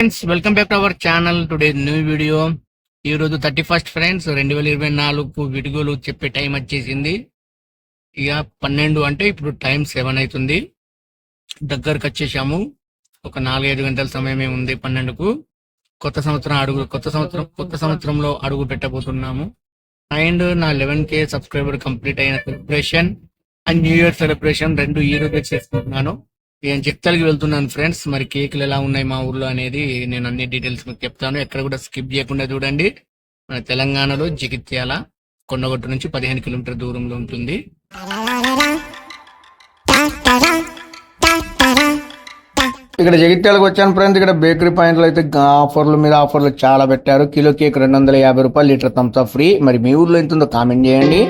Friends welcome back to our channel today new video ఈ రోజు thirty first friends రెండు వేల ఇరవై నాలుగు విడుగులు చెప్పే టైం వచ్చేసింది. ఇక పన్నెండు అంటే ఇప్పుడు టైం సెవెన్ అవుతుంది. దగ్గరకు వచ్చేసాము. ఒక నాలుగైదు గంటల సమయమే ఉంది పన్నెండుకు. కొత్త సంవత్సరం అడుగు కొత్త సంవత్సరం కొత్త సంవత్సరంలో అడుగు పెట్టబోతున్నాము. అండ్ నా లెవెన్ కే సబ్స్క్రైబర్ కంప్లీట్ అయిన celebration and new year celebration రెండు ఈ రోజే చేసుకుంటున్నాను. నేను చిత్తలకి వెళ్తున్నాను ఫ్రెండ్స్. మరి కేకులు ఎలా ఉన్నాయి మా ఊర్లో అనేది నేను అన్ని డీటెయిల్స్ మీకు చెప్తాను. ఎక్కడ కూడా స్కిప్ చేయకుండా చూడండి. మన తెలంగాణలో జగిత్యాల కొండగొట్టు నుంచి పదిహేను కిలోమీటర్ దూరంలో ఉంటుంది. ఇక్కడ జగిత్యాలకు వచ్చాను ఫ్రెండ్స్. ఇక్కడ బేకరీ పాయింట్లో అయితే ఆఫర్లు మీద ఆఫర్లు చాలా పెట్టారు. కిలో కేక్ రెండు వందల యాభై రూపాయలు లీటర్ థమ్స్ ఫ్రీ. మరి మీ ఊర్లో ఎంత ఉందో కామెంట్ చేయండి.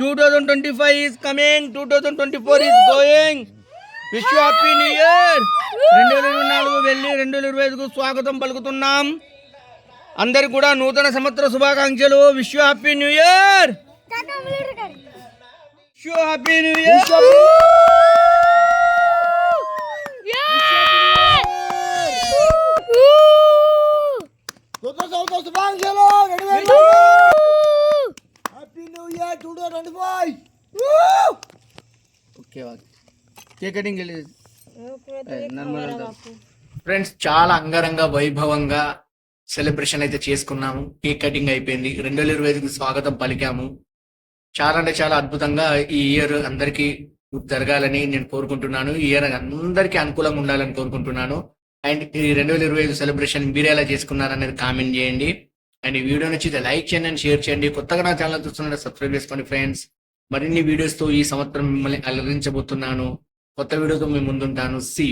Two thousand twenty five is coming two thousand twenty four is going wish happy new year రెండు వేల ఇరవై నాలుగు వెళ్ళి రెండు వేల ఇరవై ఐదుకు స్వాగతం పలుకుతున్నాం. అందరికి కూడా నూతన సంవత్సర శుభాకాంక్షలు. Wish happy new year wish happy new year శుభాకాంక్షలు. Happy new year two five okay cake cutting friends చాలా అంగరంగ వైభవంగా సెలబ్రేషన్ అయితే చేసుకున్నాము. కేక్ కటింగ్ అయిపోయింది. రెండు వేల ఇరవై ఐదుకి స్వాగతం పలికాము. చాలా అంటే చాలా అద్భుతంగా ఈ ఇయర్ అందరికీ జరగాలని నేను కోరుకుంటున్నాను. ఈ ఇయర్ అందరికీ అనుకూలంగా ఉండాలని కోరుకుంటున్నాను. అండ్ ఈ రెండు వేల ఇరవై ఐదు సెలబ్రేషన్ మీరు ఎలా చేసుకున్నారు అనేది కామెంట్ చేయండి. అండ్ ఈ వీడియో నచ్చితే లైక్ చేయండి అండ్ షేర్ చేయండి. కొత్తగా నా ఛానల్ చూస్తుంటే సబ్స్క్రైబ్ చేసుకోండి ఫ్రెండ్స్. మరిన్ని వీడియోస్తో ఈ సంవత్సరం మిమ్మల్ని అలరించబోతున్నాను. కొత్త వీడియోతో మేము ముందుంటాను. సీ